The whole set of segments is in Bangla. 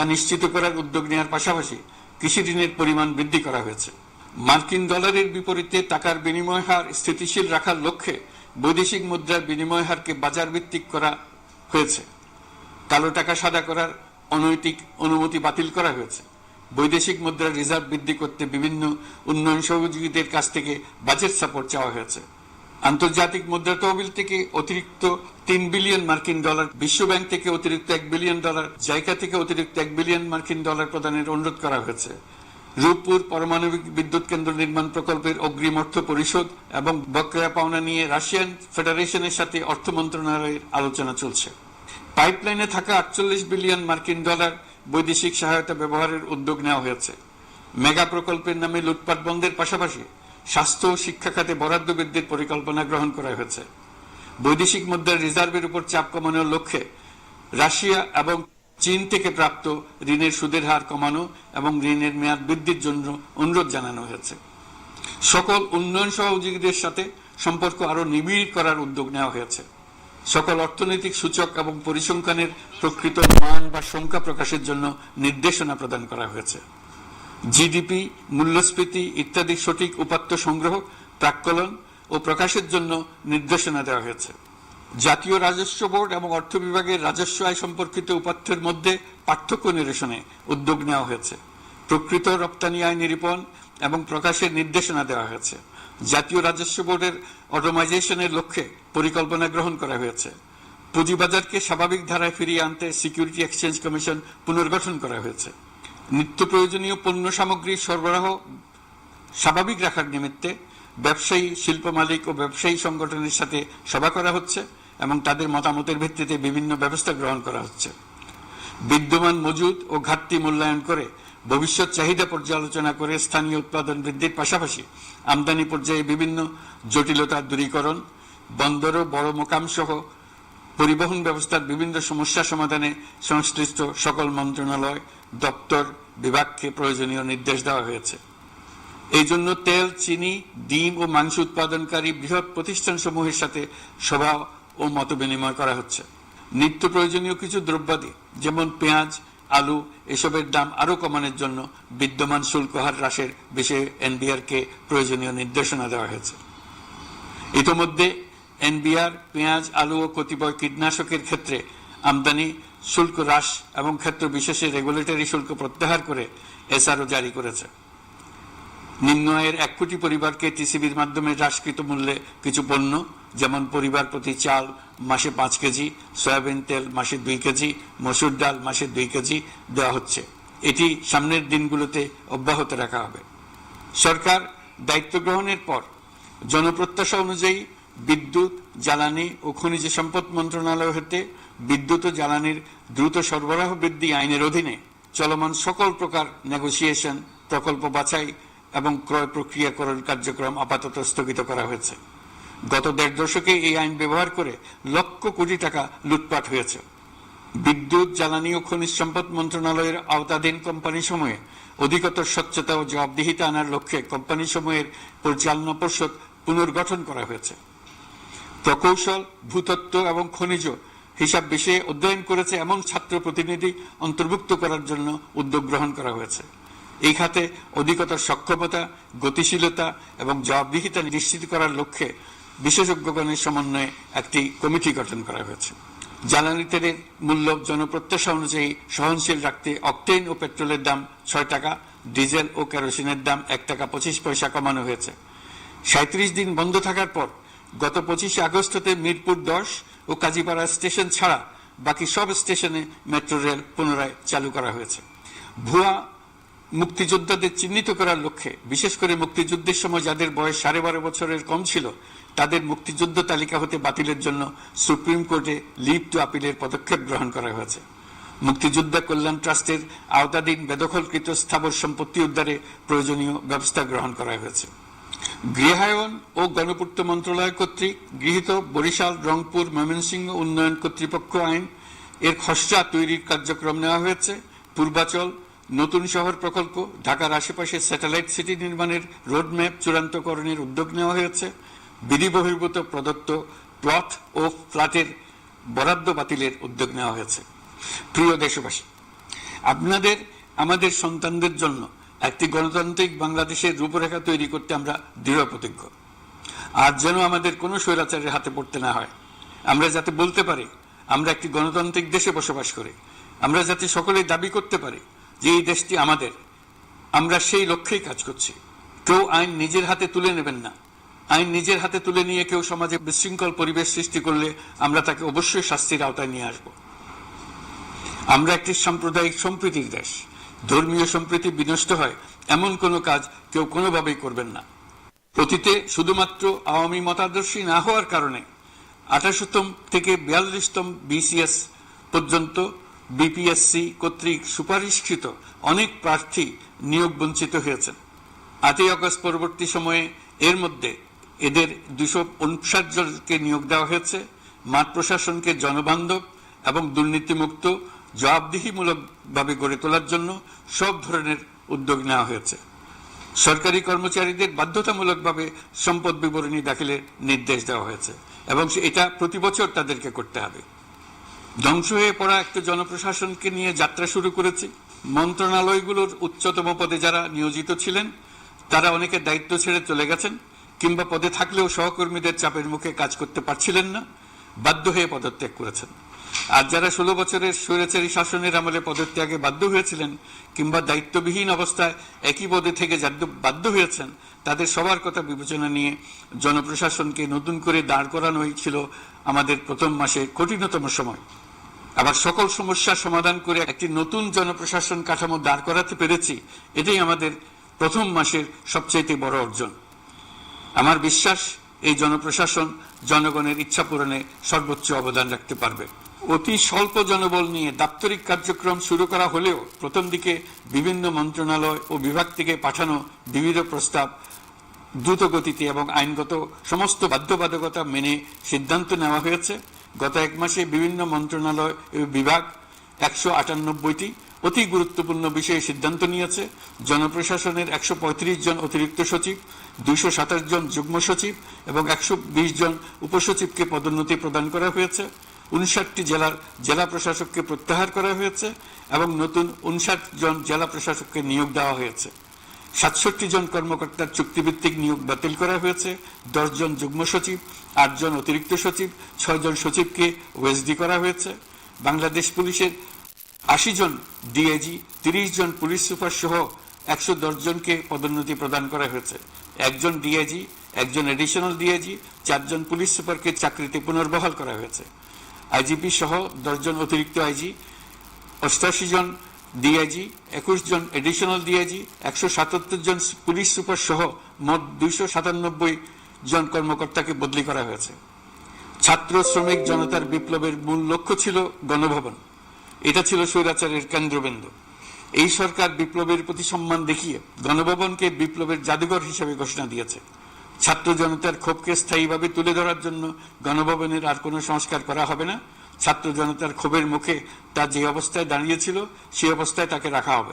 তা নিশ্চিত করার উদ্যোগ নেওয়ার পাশাপাশি কৃষি ঋণের পরিমাণ বৃদ্ধি করা হয়েছে। মার্কিন ডলারের বিপরীতে টাকার বিনিময় হার স্থিতিশীল রাখার লক্ষ্যে বৈদেশিক মুদ্রার বিনিময় হারকে বাজার ভিত্তিক করা হয়েছে। কালো টাকা সাদা করার অনৈতিক অনুমতি বাতিল করা হয়েছে। বৈদেশিক মুদ্রার রিজার্ভ বৃদ্ধি করতে বিভিন্ন উন্নয়ন সহযোগীদের কাছ থেকে বাজেট সাপোর্ট চাওয়া হয়েছে। আন্তর্জাতিক মুদ্রা তহবিল থেকে অতিরিক্ত তিন বিলিয়ন মার্কিন ডলার বিশ্ব ব্যাংক থেকে অতিরিক্ত এক বিলিয়ন ডলার জায়গা থেকে অতিরিক্ত এক বিলিয়ন মার্কিন ডলার প্রদানের অনুরোধ করা হয়েছে। রূপপুর পারমাণবিক বিদ্যুৎ কেন্দ্র নির্মাণ প্রকল্পের অগ্রিম অর্থ পরিশোধ এবং বকেয়া পাওনা নিয়ে রাশিয়ান ফেডারেশনের সাথে অর্থ মন্ত্রণালয়ের আলোচনা চলছে। পাইপলাইনে থাকা আটচল্লিশ বিলিয়ন মার্কিন ডলার বৈদেশিক সহায়তা ব্যবহারের উদ্যোগ নেওয়া হয়েছে। মেগা প্রকল্পের নামে লুটপাট বন্ধের পাশাপাশি স্বাস্থ্য ও শিক্ষা খাতে বরাদ্দ বৃদ্ধির পরিকল্পনা গ্রহণ করা হয়েছে। বৈদেশিক মুদ্রার রিজার্ভের উপর চাপ কমানোর লক্ষ্যে রাশিয়া এবং চীন থেকে প্রাপ্ত ঋণের সুদের হার কমানো এবং ঋণের মেয়াদ বৃদ্ধির জন্য অনুরোধ জানানো হয়েছে। সকল উন্নয়ন সহযোগীদের সাথে সম্পর্ক আরও নিবিড় করার উদ্যোগ নেওয়া হয়েছে। সকল অর্থনৈতিক সূচক এবং পরিসংখ্যানের প্রকৃত মান বা সংখ্যা প্রকাশের জন্য নির্দেশনা প্রদান করা হয়েছে। জিডিপি, মূল্যস্ফীতি ইত্যাদি সঠিক উপাত্ত সংগ্রহ, প্রাক্কলন ও প্রকাশের জন্য নির্দেশনা দেওয়া হয়েছে। জাতীয় রাজস্ব বোর্ড এবং অর্থ বিভাগের রাজস্ব আয় সম্পর্কিত উপাত্তের মধ্যে পার্থক্য নিরসনে উদ্যোগ নেওয়া হয়েছে। প্রকৃত রপ্তানি আয় নিরূপণ এবং প্রকাশের নির্দেশনা দেওয়া হয়েছে। জাতীয় রাজস্ব বোর্ডের অটোমাইজেশনের লক্ষ্যে পরিকল্পনা গ্রহণ করা হয়েছে। পুঁজিবাজারকে স্বাভাবিক ধারায় ফিরিয়ে আনতে সিকিউরিটি এক্সচেঞ্জ কমিশন পুনর্গঠন করা হয়েছে। নিত্য প্রয়োজনীয় পণ্য সামগ্রী সরবরাহ স্বাভাবিক রাখার নিমিত্তে ব্যবসায়ী, শিল্প মালিক ও ব্যবসায়ী সংগঠনের সাথে সভা করা হচ্ছে এবং তাদের মতামতের ভিত্তিতে বিভিন্ন ব্যবস্থা গ্রহণ করা হচ্ছে। বিদ্যমান মজুদ ও ঘাটতি মূল্যায়ন করে ভবিষ্যৎ চাহিদা পর্যালোচনা করে স্থানীয় উৎপাদন বৃদ্ধির পাশাপাশি আমদানি পর্যায়ে বিভিন্ন জটিলতা দূরীকরণ, বন্দর ও বড় মোকাম সহ পরিবহন ব্যবস্থার বিভিন্ন সমস্যা সমাধানে সংশ্লিষ্ট সকল মন্ত্রণালয়, দপ্তর বিভাগকে প্রয়োজনীয় নির্দেশ দেওয়া হয়েছে। এই জন্য তেল, চিনি, ডিম ও মাংস উৎপাদনকারী বৃহৎ প্রতিষ্ঠানসমূহের সাথে সভা ও মত বিনিময় করা হচ্ছে। নিত্য প্রয়োজনীয় কিছু দ্রব্যাদি, যেমন পেঁয়াজ, আলু, এসবের দাম আরও কমানোর জন্য বিদ্যমান শুল্ক হার হ্রাসের বিষয়ে এনবিআর কে প্রয়োজনীয় নির্দেশনা দেওয়া হয়েছে। ইতোমধ্যে এনবিআর, পেঁয়াজ, আলু ও কতিপয় কীটনাশকের ক্ষেত্রে আমদানি, শুল্ক হ্রাস এবং ক্ষেত্র বিশেষে রেগুলেটরি শুল্ক প্রত্যাহার করে এসআরও জারি করেছে। নিম্ন আয়ের এক কোটি পরিবারকে টিসিবির মাধ্যমে হ্রাসকৃত মূল্যে কিছু পণ্য, যেমন পরিবার প্রতি চাল মাসে পাঁচ কেজি, সয়াবিন তেল মাসে দুই কেজি, মসুর ডাল মাসে দুই কেজি দেওয়া হচ্ছে। এটি সামনের দিনগুলোতে অব্যাহত রাখা হবে। সরকার দায়িত্ব গ্রহণের পর জনপ্রত্যাশা অনুযায়ী বিদ্যুৎ, জ্বালানি ও খনিজ সম্পদ মন্ত্রণালয় হতে বিদ্যুৎ ও জ্বালানির দ্রুত সরবরাহ বৃদ্ধি আইনের অধীনে চলমান সকল প্রকার নেগোসিয়েশন, প্রকল্প বাছাই এবং ক্রয় প্রক্রিয়াকরণ কার্যক্রম আপাতত স্থগিত করা হয়েছে। গত দেড় দশকে এই আইন ব্যবহার করে লক্ষ কোটি টাকা লুটপাট হয়েছে। বিদ্যুৎ, জ্বালানি ও খনিজ সম্পদ মন্ত্রণালয়ের আওতাধীন কোম্পানি সমূহে অধিকতর স্বচ্ছতা ও জবাবদিহিতা আনার লক্ষ্যে কোম্পানি সমূহের পরিচালনা পর্ষদ পুনর্গঠন করা হয়েছে। প্রকৌশল, ভূতত্ত্ব এবং খনিজ হিসাব বিষয়ে অধ্যয়ন করেছে এমন ছাত্র প্রতিনিধি অন্তর্ভুক্ত করার জন্য উদ্যোগ গ্রহণ করা হয়েছে। এই খাতে অধিকতর সক্ষমতা, গতিশীলতা এবং জবাবদিহিতা নিশ্চিত করার লক্ষ্যে বিশেষজ্ঞগণের সমন্বয়ে একটি কমিটি গঠন করা হয়েছে। জ্বালানি তেলের মূল্য জনপ্রত্যাশা অনুযায়ী সহনশীল রাখতে অকটেন ও পেট্রোলের দাম ছয় টাকা, ডিজেল ও কেরোসিনের দাম এক টাকা পঁচিশ পয়সা কমানো হয়েছে। সাঁত্রিশ দিন বন্ধ থাকার পর গত পঁচিশে আগস্ট হতে মিরপুর দশ ও কাজীপাড়া স্টেশন ছাড়া বাকি সব স্টেশনে মেট্রো রেল পুনরায় চালু করা হয়েছে। ভুয়া মুক্তিযোদ্ধাদের চিহ্নিত করার লক্ষ্যে, বিশেষ করে মুক্তিযুদ্ধের সময় যাদের বয়স সাড়ে বারো বছরের কম ছিল, তাদের মুক্তিযুদ্ধ তালিকা হতে বাতিলের জন্য সুপ্রিম কোর্টে লিভ টু আপিলের পদক্ষেপ গ্রহণ করা হয়েছে। মুক্তিযোদ্ধা কল্যাণ ট্রাস্টের আওতাধীন বেদখলকৃত স্থাবর সম্পত্তি উদ্ধারে প্রয়োজনীয় ব্যবস্থা গ্রহণ করা হয়েছে। গৃহায়ন ও গণপূর্ত মন্ত্রণালয় কর্তৃক গৃহীত বরিশাল, রংপুর, ময়মনসিংহ উন্নয়ন কর্তৃপক্ষ আইন এর খসড়া তৈরির কার্যক্রম নেওয়া হয়েছে। পূর্বাচল, নতুন শহর প্রকল্প, ঢাকার আশেপাশে স্যাটেলাইট সিটি নির্মাণের রোডম্যাপ চূড়ান্তকরণের উদ্যোগ নেওয়া হয়েছে। বিধি বহির্ভূত প্রদত্ত প্লট ও ফ্ল্যাটের বরাদ্দ বাতিলের উদ্যোগ নেওয়া হয়েছে। প্রিয় দেশবাসী, আপনাদের, আমাদের সন্তানদের জন্য একটি গণতান্ত্রিক বাংলাদেশের রূপরেখা তৈরি করতে আমরা দৃঢ় প্রতিজ্ঞ। আর যেন আমাদের কোনো স্বৈরাচারের হাতে পড়তে না হয়। আমরা যাতে বলতে পারি, আমরা একটি গণতান্ত্রিক দেশে বসবাস করি। আমরা যাতে সকলে দাবি করতে পারি যে এই দেশটি আমাদের। আমরা সেই লক্ষ্যেই কাজ করছি। কেউ আইন নিজের হাতে তুলে নেবেন না। আইন নিজের হাতে তুলে নিয়ে কেউ সমাজে বিশৃঙ্খল পরিবেশ সৃষ্টি করলে আমরা তাকে অবশ্যই শাস্তির আওতায় নিয়ে আসব। আমরা একটি সাম্প্রদায়িক সম্প্রীতির দেশ। ধর্মীয় সম্প্রীতি বিনষ্ট হয়, এমন কোনো কাজ কেউ কোনোভাবেই করবেন না। অতীতে শুধুমাত্র আওয়ামী মতাদর্শী না হওয়ার কারণে আঠাশোতম থেকে বিয়াল্লিশতম বিসিএস পর্যন্ত বিপিএসসি কর্তৃক সুপারিশকৃত অনেক প্রার্থী নিয়োগ বঞ্চিত হয়েছেন। আটই আগস্ট পরবর্তী সময়ে এর মধ্যে এদের দুশো উনষাট জনকে নিয়োগ দেওয়া হয়েছে। মাঠ প্রশাসনকে জনবান্ধব এবং দুর্নীতিমুক্ত জবাবদিহিমূলকভাবে গড়ে তোলার জন্য সব ধরনের উদ্যোগ নেওয়া হয়েছে। সরকারি কর্মচারীদের বাধ্যতামূলকভাবে সম্পদ বিবরণী দাখিলের নির্দেশ দেওয়া হয়েছে এবং এটা প্রতি বছর তাদেরকে করতে হবে। ধ্বংস হয়ে পড়া একটা জনপ্রশাসনকে নিয়ে যাত্রা শুরু করেছি। মন্ত্রণালয়গুলোর উচ্চতম পদে যারা নিয়োজিত ছিলেন, তারা অনেকে দায়িত্ব ছেড়ে চলে গেছেন কিংবা পদে থাকলেও সহকর্মীদের চাপের মুখে কাজ করতে পারছিলেন না, বাধ্য হয়ে পদত্যাগ করেছেন। আর যারা ষোলো বছরের স্বৈরাচারী শাসনের আমলে পদত্যাগে বাধ্য হয়েছিলেন কিংবা দায়িত্ববিহীন অবস্থায় একই পদে থেকে বাধ্য হয়েছেন, তাদের সবার কথা বিবেচনা নিয়ে জনপ্রশাসনকে নতুন করে দাঁড় করানোই ছিল আমাদের প্রথম মাসে কঠিনতম সময়। আবার সকল সমস্যার সমাধান করে একটি নতুন জনপ্রশাসন কাঠামো দাঁড় করাতে পেরেছি, এটাই আমাদের প্রথম মাসের সবচেয়ে বড় অর্জন। আমার বিশ্বাস, এই জনপ্রশাসন জনগণের ইচ্ছা পূরণে সর্বোচ্চ অবদান রাখতে পারবে। অতি স্বল্প জনবল নিয়ে দাপ্তরিক কার্যক্রম শুরু করা হলেও প্রথম দিকে বিভিন্ন মন্ত্রণালয় ও বিভাগ থেকে পাঠানো বিবিধ প্রস্তাব দ্রুত গতিতে এবং আইনগত সমস্ত বাধ্যবাধকতা মেনে সিদ্ধান্ত নেওয়া হয়েছে। গত এক মাসে বিভিন্ন মন্ত্রণালয় বিভাগ একশো আটানব্বইটি অতি গুরুত্বপূর্ণ বিষয়ে সিদ্ধান্ত নিয়েছে। জনপ্রশাসনের একশো পঁয়ত্রিশ জন অতিরিক্ত সচিব দুইশো সাতাশ জন যুগ্ম সচিব এবং একশো বিশ জন উপসচিবকে পদোন্নতি প্রদান করা হয়েছে। উনষাটটি জেলার জেলা প্রশাসককে প্রত্যাহার করা হয়েছে এবং নতুন উনষাট জন জেলা প্রশাসককে নিয়োগ দেওয়া হয়েছে। সাতষট্টি জন কর্মকর্তার চুক্তিভিত্তিক নিয়োগ বাতিল করা হয়েছে, দশ জন যুগ্ম সচিব, আট জন অতিরিক্ত সচিব, ছয় জন সচিবকে ওয়েসডি করা হয়েছে। বাংলাদেশ পুলিশের আশি জন ডিআইজি, তিরিশ জন পুলিশ সুপার সহ একশো দশ জনকে পদোন্নতি প্রদান করা হয়েছে। একজন ডিআইজি, একজন এডিশনাল ডিআইজি, চারজন পুলিশ সুপারকে চাকরিতে পুনর্বহাল করা হয়েছে। আইজিপি সহ দশজন অতিরিক্ত আইজি, অষ্টাশি জন ডিআইজি একুশ জন এডিশনাল ডিআইজি একশো সাতাত্তর জন পুলিশ সুপার সহ মোট দুইশো সাতানব্বই জন কর্মকর্তাকে বদলি করা হয়েছে। ছাত্র শ্রমিক জনতার বিপ্লবের মূল লক্ষ্য ছিল গণভবন। এটা ছিল স্বৈরাচারের কেন্দ্রবিন্দু। এই সরকার বিপ্লবের প্রতি সম্মান দেখিয়ে গণভবনকে বিপ্লবের জাদুঘর হিসেবে ঘোষণা দিয়েছে। ছাত্র জনতার ক্ষোভকে স্থায়ীভাবে তুলে ধরার জন্য গণভবনের আর কোনো সংস্কার করা হবে না। ছাত্র জনতার ক্ষোভের মুখে তা যে অবস্থায় দাঁড়িয়েছিল সেই অবস্থায় তাকে রাখা হবে।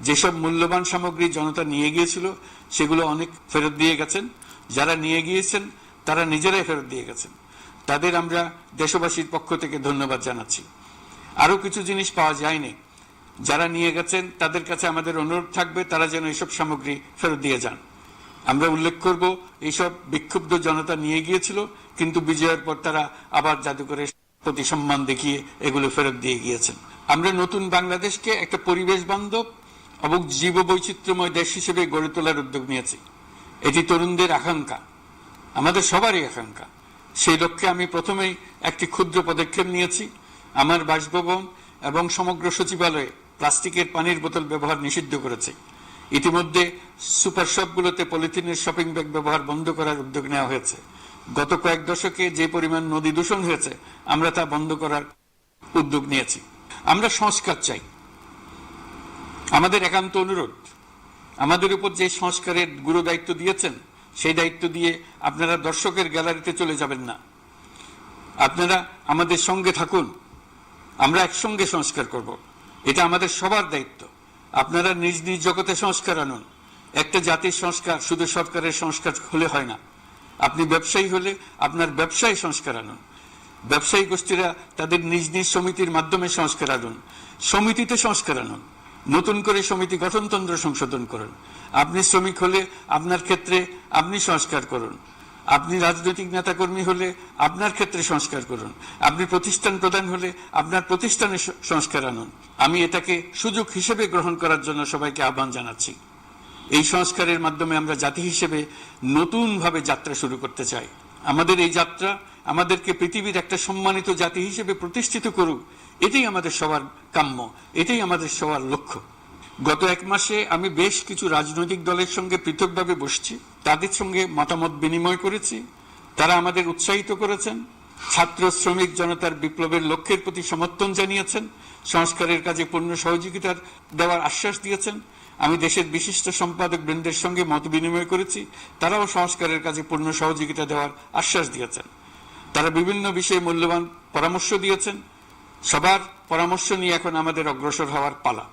যেসব মূল্যবান সামগ্রী জনতা নিয়ে গিয়েছিল, সেগুলো অনেক ফেরত দিয়ে গেছেন। যারা নিয়ে গিয়েছেন, তারা নিজেরাই ফেরত দিয়ে গেছেন। তাদের আমরা দেশবাসীর পক্ষ থেকে ধন্যবাদ জানাচ্ছি। আরও কিছু জিনিস পাওয়া যায়নি। যারা নিয়ে গেছেন, তাদের কাছে আমাদের অনুরোধ থাকবে, তারা যেন এসব সামগ্রী ফেরত দিয়ে যান। আমরা উল্লেখ করব, এইসব বিক্ষুব্ধ জনতা নিয়ে গিয়েছিল, কিন্তু বিজয়ের পর তারা আবার জাদুঘরের প্রতি সম্মান দেখিয়ে এগুলো ফেরত দিয়ে গিয়েছেন। আমরা নতুন বাংলাদেশকে একটা পরিবেশ বান্ধব এবং জীব বৈচিত্র্যময় দেশ হিসেবে গড়ে তোলার উদ্যোগ নিয়েছি। এটি তরুণদের আকাঙ্ক্ষা, আমাদের সবারই আকাঙ্ক্ষা। সেই লক্ষ্যে আমি প্রথমেই একটি ক্ষুদ্র পদক্ষেপ নিয়েছি। আমার বাসভবন এবং সমগ্র সচিবালয়ে প্লাস্টিকের পানির বোতল ব্যবহার নিষিদ্ধ করেছে। ইতিমধ্যে সুপার শপগুলোতে পলিথিনের শপিং ব্যাগ ব্যবহার বন্ধ করার উদ্যোগ নেওয়া হয়েছে। গত কয়েক দশকে যে পরিমাণ নদী দূষণ হয়েছে, আমরা তা বন্ধ করার উদ্যোগ নিয়েছি। আমরা সংস্কার চাই। আমাদের একান্ত অনুরোধ, আমাদের উপর যে সংস্কারের গুরু দায়িত্ব দিয়েছেন, সেই দায়িত্ব দিয়ে আপনারা দর্শকের গ্যালারিতে চলে যাবেন না। আপনারা আমাদের সঙ্গে থাকুন। আমরা একসঙ্গে সংস্কার করব। এটা আমাদের সবার দায়িত্ব। আপনারা নিজ নিজ জগতে সংস্কার আনুন। একটা জাতির সংস্কার শুধু সরকারের সংস্কার হলে হয় না। আপনি ব্যবসায়ী হলে আপনার ব্যবসায় সংস্কার আনুন। ব্যবসায়ী গোষ্ঠীরা তাদের নিজ নিজ সমিতির মাধ্যমে সংস্কার আনুন। সমিতিতে সংস্কার আনুন। নতুন করে সমিতি গঠনতন্ত্র সংশোধন করুন। আপনি শ্রমিক হলে আপনার ক্ষেত্রে আপনি সংস্কার করুন। আপনি রাজনৈতিক নেতাকর্মী হলে আপনার ক্ষেত্রে সংস্কার করুন। আপনি প্রতিষ্ঠান প্রধান হলে আপনার প্রতিষ্ঠানে সংস্কার আনুন। আমি এটাকে সুযোগ হিসেবে গ্রহণ করার জন্য সবাইকে আহ্বান জানাচ্ছি। এই সংস্কারের মাধ্যমে আমরা জাতি হিসেবে নতুনভাবে যাত্রা শুরু করতে চাই। আমাদের এই যাত্রা আমাদেরকে পৃথিবীর একটা সম্মানিত জাতি হিসেবে প্রতিষ্ঠিত করুক। এটাই আমাদের সবার কাম্য। এটাই আমাদের সবার লক্ষ্য। গত এক মাসে আমি বেশ কিছু রাজনৈতিক দলের সঙ্গে পৃথকভাবে বসছি, তাদের সঙ্গে মতামত বিনিময় করেছি, তারা আমাদের উৎসাহিত করেছেন, ছাত্র শ্রমিক জনতার বিপ্লবের লক্ষ্যের প্রতি সমর্থন জানিয়েছেন, সংস্কারের কাজে পূর্ণ সহযোগিতার দেওয়ার আশ্বাস দিয়েছেন, আমি দেশের বিশিষ্ট সম্পাদক বৃন্দের সঙ্গে মত বিনিময় করেছি, তারাও সংস্কারের কাজে পূর্ণ সহযোগিতা দেওয়ার আশ্বাস দিয়েছেন। তারা বিভিন্ন বিষয়ে মূল্যবান পরামর্শ দিয়েছেন, সবার পরামর্শ নিয়ে এখন আমাদের অগ্রসর হওয়ার পালা।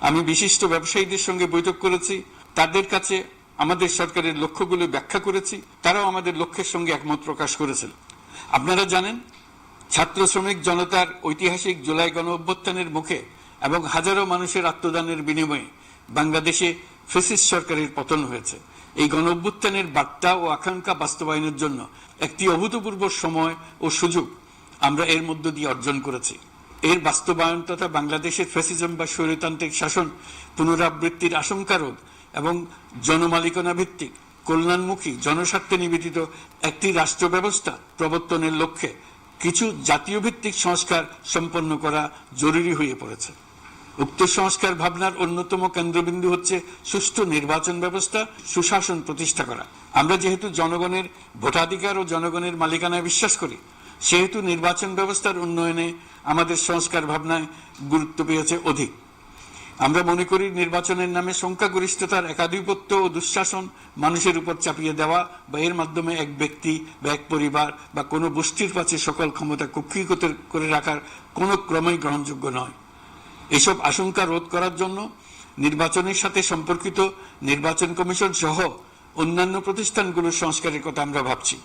আমি বিশিষ্ট ব্যবসায়ীদের সঙ্গে বৈঠক করেছি। তাদের কাছে আমাদের সরকারের লক্ষ্যগুলো ব্যাখ্যা করেছি। তারাও আমাদের লক্ষ্যের সঙ্গে একমত প্রকাশ করেছেন আপনারা জানেন, ছাত্র শ্রমিক জনতার ঐতিহাসিক জুলাই গণ অভ্যুত্থানের মুখে এবং হাজারো মানুষের আত্মদানের বিনিময়ে বাংলাদেশে ফেসিস সরকারের পতন হয়েছে। এই গণ অভ্যুত্থানের বার্তা ও আকাঙ্ক্ষা বাস্তবায়নের জন্য একটি অভূতপূর্ব সময় ও সুযোগ আমরা এর মধ্য দিয়ে অর্জন করেছি। এর বাস্তবায়ন তথা বাংলাদেশের ফ্যাসিজম বা স্বৈরতান্ত্রিক শাসন পুনরাবৃত্তির আশঙ্কা রোধ এবং জনমালিকানা ভিত্তিক কল্যাণমুখী, জনস্বার্থে নিবেদিত একটি রাষ্ট্র ব্যবস্থা প্রবর্তনের লক্ষ্যে কিছু জাতীয় ভিত্তিক সংস্কার সম্পন্ন করা জরুরি হয়ে পড়েছে। উক্ত সংস্কার ভাবনার অন্যতম কেন্দ্রবিন্দু হচ্ছে সুষ্ঠু নির্বাচন ব্যবস্থা, সুশাসন প্রতিষ্ঠা করা। আমরা যেহেতু জনগণের ভোটাধিকার ও জনগণের মালিকানায় বিশ্বাস করি, সেহেতু নির্বাচন ব্যবস্থার উন্নয়নে আমাদের সংস্কার ভাবনায় গুরুত্ব পেয়েছে অধিক। আমরা মনে করি নির্বাচনের নামে সংখ্যাগরিষ্ঠতার একাধিপত্য ও দুঃশাসন মানুষের উপর চাপিয়ে দেওয়া বা এর মাধ্যমে এক ব্যক্তি বা এক পরিবার বা কোনো গোষ্ঠীর কাছে সকল ক্ষমতা কুক্ষিগত করে রাখার কোনো ক্রমেই গ্রহণযোগ্য নয়। এসব আশঙ্কা রোধ করার জন্য নির্বাচনের সাথে সম্পর্কিত নির্বাচন কমিশন সহ অন্যান্য প্রতিষ্ঠানগুলোর সংস্কারের কথা আমরা ভাবছি।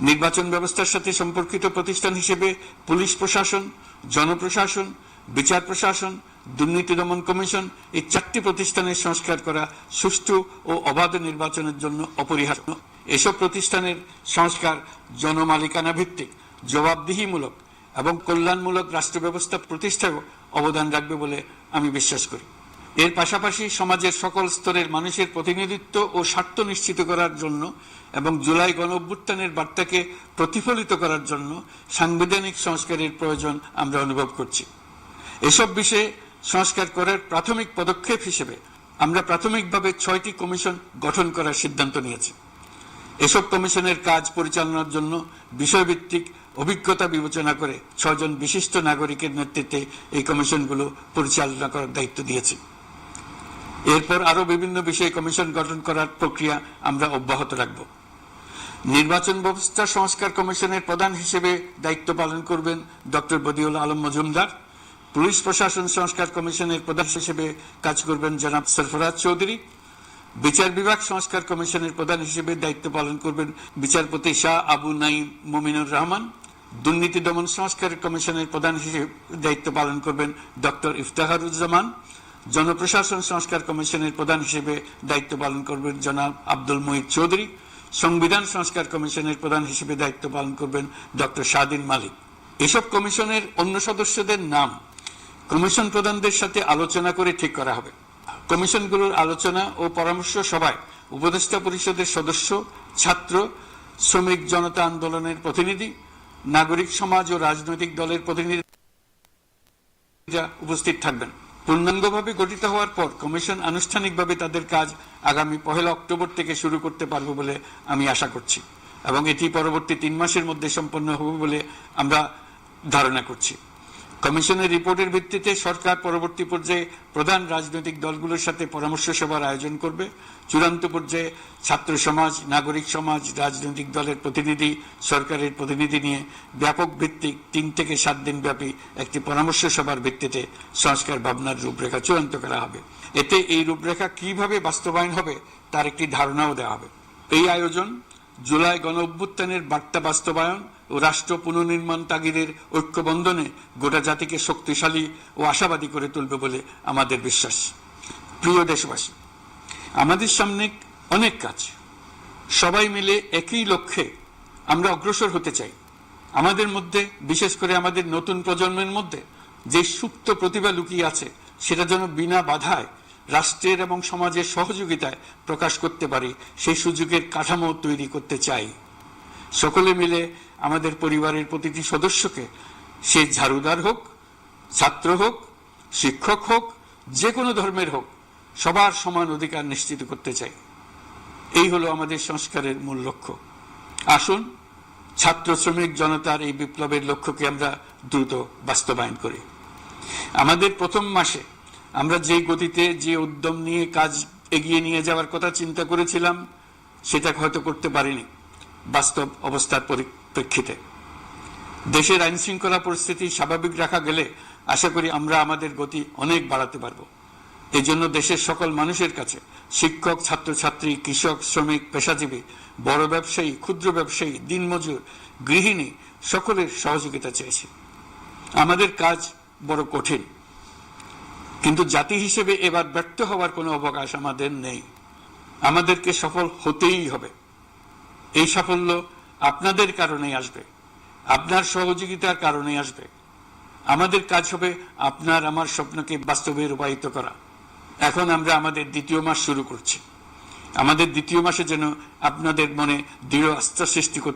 নির্বাচন ব্যবস্থার সাথে সম্পর্কিত প্রতিষ্ঠান হিসেবে পুলিশ প্রশাসন, জনপ্রশাসন, বিচার প্রশাসন, দুর্নীতি দমন কমিশন এই চারটি প্রতিষ্ঠানের সংস্কার করা সুষ্ঠু ও অবাধ নির্বাচনের জন্য অপরিহার্য। এসব প্রতিষ্ঠানের সংস্কার জনমালিকানা ভিত্তিক জবাবদিহিমূলক এবং কল্যাণমূলক রাষ্ট্র ব্যবস্থা প্রতিষ্ঠায় অবদান রাখবে বলে আমি বিশ্বাস করি। এর পাশাপাশি সমাজের সকল স্তরের মানুষের প্রতিনিধিত্ব ও স্বার্থ নিশ্চিত করার জন্য এবং জুলাই গণ অভ্যুত্থানের বার্তাকে প্রতিফলিত করার জন্য সাংবিধানিক সংস্কারের প্রয়োজন আমরা অনুভব করছি। এসব বিষয়ে সংস্কার করার প্রাথমিক পদক্ষেপ হিসেবে আমরা প্রাথমিকভাবে ছয়টি কমিশন গঠন করার সিদ্ধান্ত নিয়েছি। এসব কমিশনের কাজ পরিচালনার জন্য বিষয়ভিত্তিক অভিজ্ঞতা বিবেচনা করে ছজন বিশিষ্ট নাগরিকের নেতৃত্বে এই কমিশনগুলো পরিচালনা করার দায়িত্ব দিয়েছি। এরপর আরও বিভিন্ন বিষয়ে কমিশন গঠন করার প্রক্রিয়া আমরা অব্যাহত রাখব। নির্বাচন ব্যবস্থা সংস্কার কমিশনের প্রধান হিসেবে দায়িত্ব পালন করবেন ডক্টর বদিউল আলম মজুমদার। পুলিশ প্রশাসন সংস্কার কমিশনের প্রধান হিসেবে কাজ করবেন জনাব সরফরাজ চৌধুরী। বিচার বিভাগ সংস্কার কমিশনের প্রধান হিসেবে দায়িত্ব পালন করবেন বিচারপতি শাহ আবু নাইম মুমিনুর রহমান। দুর্নীতি দমন সংস্কার কমিশনের প্রধান হিসেবে দায়িত্ব পালন করবেন ডক্টর ইফতাহারুজ্জামান। জনপ্রশাসন সংস্কার কমিশনের প্রধান হিসেবে দায়িত্ব পালন করবেন জনাব আব্দুল মহিদ চৌধুরী। সংবিধান সংস্কার কমিশনের প্রধান হিসেবে দায়িত্ব পালন করবেন ডক্টর শাহদিন মালিক। এসব কমিশনের অন্য সদস্যদের নাম কমিশন প্রধানদের সাথে আলোচনা করে ঠিক করা হবে। কমিশনগুলোর আলোচনা ও পরামর্শ সভায় উপদেষ্টা পরিষদের সদস্য, ছাত্র, শ্রমিক জনতা আন্দোলনের প্রতিনিধি, নাগরিক সমাজ ও রাজনৈতিক দলের প্রতিনিধি উপস্থিত থাকবেন। পূর্ণাঙ্গভাবে গঠিত হওয়ার পর কমিশন আনুষ্ঠানিকভাবে তাদের কাজ আগামী পহেলা অক্টোবর থেকে শুরু করতে পারব বলে আমি আশা করছি এবং এটি পরবর্তী তিন মাসের মধ্যে সম্পন্ন হবে বলে আমরা ধারণা করছি। কমিশনের রিপোর্টের ভিত্তিতে সরকার পরবর্তী পর্যায়ে প্রধান রাজনৈতিক দলগুলোর সাথে পরামর্শ সভার আয়োজন করবে। চূড়ান্ত পর্যায়ে ছাত্র সমাজ, নাগরিক সমাজ, রাজনৈতিক দলের প্রতিনিধি, সরকারের প্রতিনিধি নিয়ে ব্যাপক ভিত্তিক তিন থেকে সাত দিন ব্যাপী একটি পরামর্শ সভার ভিত্তিতে সংস্কার ভাবনার রূপরেখা চূড়ান্ত করা হবে। এতে এই রূপরেখা কীভাবে বাস্তবায়ন হবে তার একটি ধারণাও দেওয়া হবে। এই আয়োজন জুলাই গণ অভ্যুত্থানের বার্তা বাস্তবায়ন ও রাষ্ট্র পুনর্নির্মাণ তাগিদের ঐক্যবন্ধনে গোটা জাতিকে শক্তিশালী ও আশাবাদী করে তুলবে বলে আমাদের বিশ্বাস। প্রিয় দেশবাসী, আমাদের সামনে অনেক কাজ। সবাই মিলে একই লক্ষ্যে আমরা অগ্রসর হতে চাই। আমাদের মধ্যে, বিশেষ করে আমাদের নতুন প্রজন্মের মধ্যে, যে সুপ্ত প্রতিভা লুকিয়ে আছে, সেটা যেন বিনা বাধায় রাষ্ট্রের এবং সমাজের সহযোগিতায় প্রকাশ করতে পারি, সেই সুযোগের কাঠামো তৈরি করতে চাই। সকলে মিলে আমাদের পরিবারের প্রতিটি সদস্যকে, সে ঝাড়ুদার হোক, ছাত্র হোক, শিক্ষক হোক, যে কোনো ধর্মের হোক, সবার সমান অধিকার নিশ্চিত করতে চাই। এই হলো আমাদের সংস্কারের মূল লক্ষ্য। আসুন, ছাত্র শ্রমিক জনতার এই বিপ্লবের লক্ষ্যকে আমরা দ্রুত বাস্তবায়ন করি। আমাদের প্রথম মাসে আমরা যে গতিতে যে উদ্যম নিয়ে কাজ এগিয়ে নিয়ে যাওয়ার কথা চিন্তা করেছিলাম, সেটা হয়তো করতে পারিনি। বাস্তব অবস্থার পরিপ্রেক্ষিতে দেশের আইন শৃঙ্খলা পরিস্থিতি স্বাভাবিক রাখা গেলে আশা করি আমরা আমাদের গতি অনেক বাড়াতে পারব। এই জন্য দেশের সকল মানুষের কাছে শিক্ষক, ছাত্রছাত্রী, কৃষক, শ্রমিক, পেশাজীবী, বড় ব্যবসায়ী, ক্ষুদ্র ব্যবসায়ী, দিনমজুর, গৃহিণী সকলের সহযোগিতা চেয়েছি। আমাদের কাজ বড় কঠিন, কিন্তু জাতি হিসেবে এবার ব্যর্থ হওয়ার কোনো অবকাশ আমাদের নেই। আমাদেরকে সফল হতেই হবে। এই সাফল্য আপনাদের কারণে আসবে। আপনার সহযোগিতার কারণে আসবে। আমাদের কাজ হবে আপনার, আমার স্বপ্নকে বাস্তবে রূপায়িত করা। এখন আমরা আমাদের দ্বিতীয় মাস শুরু করছি। আমাদের দ্বিতীয় মাসে যেন আপনাদের মনে দৃঢ় আস্থা সৃষ্টি করতে